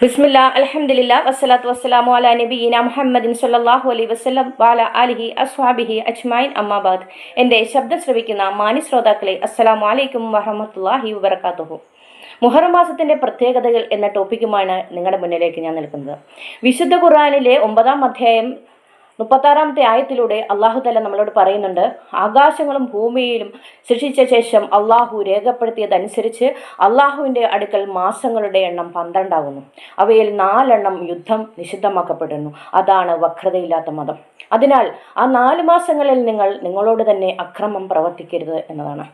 ബിസ്മില്ല അലഹമില്ല വസ്സലാത്തു വസ്സലാമു അലാ നബീന മുഹമ്മദിൻ സല്ലാഹു അലൈഹി വസല്ലം വാല അലിഹി അസ്വാബിഹി അജ്മായിൻ അമ്മാബാദ് എന്റെ ശബ്ദം ശ്രവിക്കുന്ന മാനി ശ്രോതാക്കളെ അസ്സലാമു അലൈക്കും വറഹമത്തല്ലാഹി വബറകാതുഹു. മുഹറം മാസത്തിന്റെ പ്രത്യേകതകൾ എന്ന ടോപ്പിക്കുമാണ് നിങ്ങളുടെ മുന്നിലേക്ക് ഞാൻ നിൽക്കുന്നത്. വിശുദ്ധ ഖുർആനിലെ ഒമ്പതാം അധ്യായം മുപ്പത്താറാമത്തെ ആയത്തിലൂടെ അള്ളാഹു തല നമ്മളോട് പറയുന്നുണ്ട് ആകാശങ്ങളും ഭൂമിയിലും സൃഷ്ടിച്ച ശേഷം അള്ളാഹു രേഖപ്പെടുത്തിയതനുസരിച്ച് അള്ളാഹുവിന്റെ അടുക്കൽ മാസങ്ങളുടെ എണ്ണം പന്ത്രണ്ടാകുന്നു അവയിൽ നാലെണ്ണം യുദ്ധം നിഷിദ്ധമാക്കപ്പെടുന്നു. അതാണ് വക്രതയില്ലാത്ത മതം. അതിനാൽ ആ നാല് മാസങ്ങളിൽ നിങ്ങൾ നിങ്ങളോട് തന്നെ അക്രമം പ്രവർത്തിക്കരുത് എന്നതാണ്.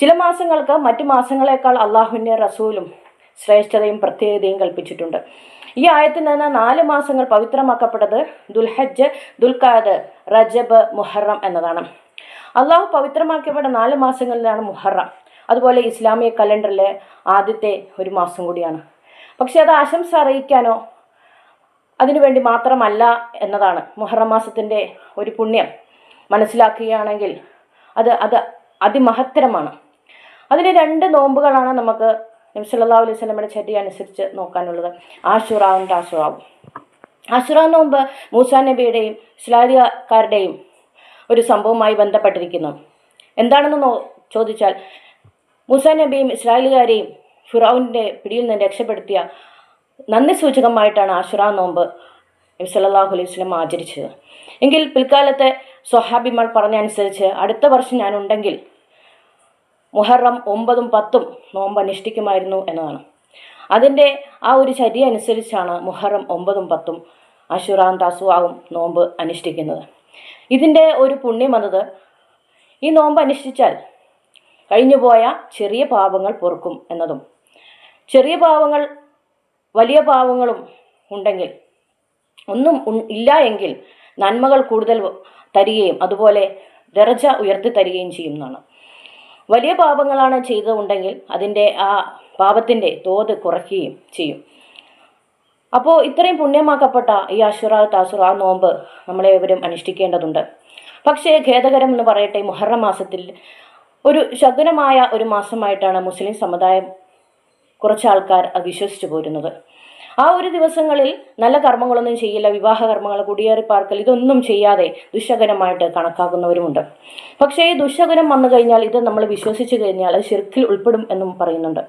ചില മാസങ്ങൾക്ക് മറ്റു മാസങ്ങളെക്കാൾ അള്ളാഹുവിന്റെ റസൂലും ശ്രേഷ്ഠതയും പ്രത്യേകതയും കൽപ്പിച്ചിട്ടുണ്ട്. ഈ ആയത്തിൽ നിന്ന് നാല് മാസങ്ങൾ പവിത്രമാക്കപ്പെട്ടത് ദുൽഹജ്ജ് ദുൽഖാദ് റജബ് മുഹറം എന്നതാണ്. അള്ളാഹു പവിത്രമാക്കപ്പെട്ട നാല് മാസങ്ങളിലാണ് മുഹറം. അതുപോലെ ഇസ്ലാമിക കലണ്ടറിലെ ആദ്യത്തെ ഒരു മാസം കൂടിയാണ്. പക്ഷേ അത് ആശംസ അറിയിക്കാനോ അതിനുവേണ്ടി മാത്രമല്ല എന്നതാണ് മുഹറം മാസത്തിന്റെ ഒരു പുണ്യം. മനസ്സിലാക്കുകയാണെങ്കിൽ അത് അത് അതിമഹത്തരമാണ്. അതിന് രണ്ട് നോമ്പുകളാണ് നമുക്ക് നബി സല്ലല്ലാഹു അലൈഹി വസല്ലമയുടെ ചര്യ അനുസരിച്ച് നോക്കാനുള്ളത്. ആശുറാവിന്റെ ആശുറാവ് ആഷുറ നോമ്പ് മൂസാ നബിയുടെയും ഇസ്ലാലിയക്കാരുടെയും ഒരു സംഭവവുമായി ബന്ധപ്പെട്ടിരിക്കുന്നു. എന്താണെന്ന് ചോദിച്ചാൽ മൂസാ നബിയും ഇസ്രായേലുകാരെയും ഫിറൌവിന്റെ പിടിയിൽ നിന്ന് രക്ഷപ്പെടുത്തിയ നന്ദി സൂചകമായിട്ടാണ് ആഷുറ നോമ്പ് നബി സല്ലല്ലാഹു അലൈഹി സ്വലം ആചരിച്ചത്. എങ്കിൽ പിൽക്കാലത്തെ സ്വഹാബിമാർ പറഞ്ഞ അനുസരിച്ച് അടുത്ത വർഷം ഞാനുണ്ടെങ്കിൽ മുഹറം ഒമ്പതും പത്തും നോമ്പ് അനുഷ്ഠിക്കുമായിരുന്നു എന്നതാണ്. അതിന്റെ ആ ഒരു ചര്യ അനുസരിച്ചാണ് മുഹറം ഒമ്പതും പത്തും അഷുറാം താസുവാവും നോമ്പ് അനുഷ്ഠിക്കുന്നത്. ഇതിന്റെ ഒരു പുണ്യം എന്നത് ഈ നോമ്പ് അനുഷ്ഠിച്ചാൽ കഴിഞ്ഞുപോയ ചെറിയ പാപങ്ങൾ പൊറുക്കും എന്നതും ചെറിയ പാപങ്ങൾ വലിയ പാപങ്ങളും ഉണ്ടെങ്കിൽ ഒന്നും ഇല്ല എങ്കിൽ നന്മകൾ കൂടുതൽ തരികയും അതുപോലെ ദർജ ഉയർത്തി തരികയും ചെയ്യുന്നതാണ്. വലിയ പാപങ്ങളാണ് ചെയ്തതുണ്ടെങ്കിൽ അതിന്റെ ആ പാപത്തിന്റെ തോത് കുറയ്ക്കുകയും ചെയ്യും. അപ്പോൾ ഇത്രയും പുണ്യമാക്കപ്പെട്ട ഈ അഷുറ താസുറ ആ നോമ്പ് നമ്മളേവരും അനുഷ്ഠിക്കേണ്ടതുണ്ട്. പക്ഷേ ഖേദകരം എന്ന് പറയട്ടെ മുഹറം മാസത്തിൽ ഒരു ശകുനമായ ഒരു മാസമായിട്ടാണ് മുസ്ലിം സമുദായം കുറച്ച് ആൾക്കാർ വിശ്വസിച്ചു പോരുന്നത്. ആ ഒരു ദിവസങ്ങളിൽ നല്ല കർമ്മങ്ങളൊന്നും ചെയ്യില്ല വിവാഹ കർമ്മങ്ങൾ കുടിയേറി പാർക്കൽ ഇതൊന്നും ചെയ്യാതെ ദുശകരമായിട്ട് കണക്കാക്കുന്നവരുമുണ്ട്. പക്ഷേ ഈ ദുശകരം വന്നു കഴിഞ്ഞാൽ ഇത് നമ്മൾ വിശ്വസിച്ച് കഴിഞ്ഞാൽ അത് ശിർക്കിൽ ഉൾപ്പെടും എന്നും പറയുന്നുണ്ട്.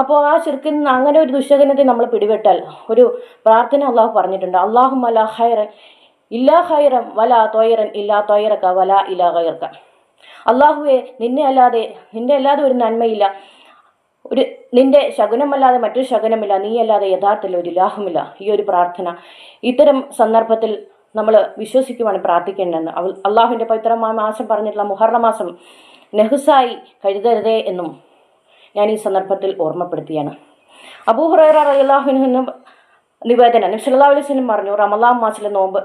അപ്പോൾ ആ ശിർക്കിൽ നിന്ന് അങ്ങനെ ഒരു ദുശകനത്തെ നമ്മൾ പിടിപെട്ടാൽ ഒരു പ്രാർത്ഥന അള്ളാഹു പറഞ്ഞിട്ടുണ്ട്. അള്ളാഹു മല ഹൈറൻ ഇല്ലാ ഹൈറം വല തൊയറൻ ഇല്ലാ തൊയറക്ക വല ഇലാ ഹൈർക്ക അള്ളാഹുവെ നിന്നെ അല്ലാതെ നിന്റെ അല്ലാതെ ഒരു നന്മയില്ല. ഒരു നിന്റെ ശകുനമല്ലാതെ മറ്റൊരു ശകുനമില്ല നീയല്ലാതെ യഥാർത്ഥത്തിൽ ഒരു ഇലാഹുമില്ല. ഈ ഒരു പ്രാർത്ഥന ഇത്തരം സന്ദർഭത്തിൽ നമ്മൾ വിശ്വസിക്കുവാണ് പ്രാർത്ഥിക്കേണ്ടതെന്ന്. അവൾ അള്ളാഹുവിന്റെ പവിത്രമായ മാസം പറഞ്ഞിട്ടുള്ള മുഹറ മാസം നെഹുസായി കരുതരുതേ എന്നും ഞാൻ ഈ സന്ദർഭത്തിൽ ഓർമ്മപ്പെടുത്തിയാണ്. അബൂഹുറൈറ അള്ളാഹുവിന് നിവേദനം. നബ്സല്ലാ അലൈഹി പറഞ്ഞു റമലാം മാസിലെ നോമ്പ്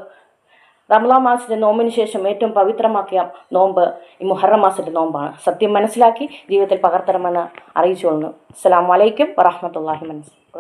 റമലാം മാസത്തെ നോമ്പിന് ശേഷം ഏറ്റവും പവിത്രമാക്കിയ നോമ്പ് ഈ മുഹറം മാസത്തെ നോമ്പാണ്. സത്യം മനസ്സിലാക്കി ജീവിതത്തിൽ പകർത്തണമെന്ന് അറിയിച്ചുകൊള്ളുന്നു. അസ്സാം വലൈക്കും വറഹമത്തല്ലാഹി മനസ്സ്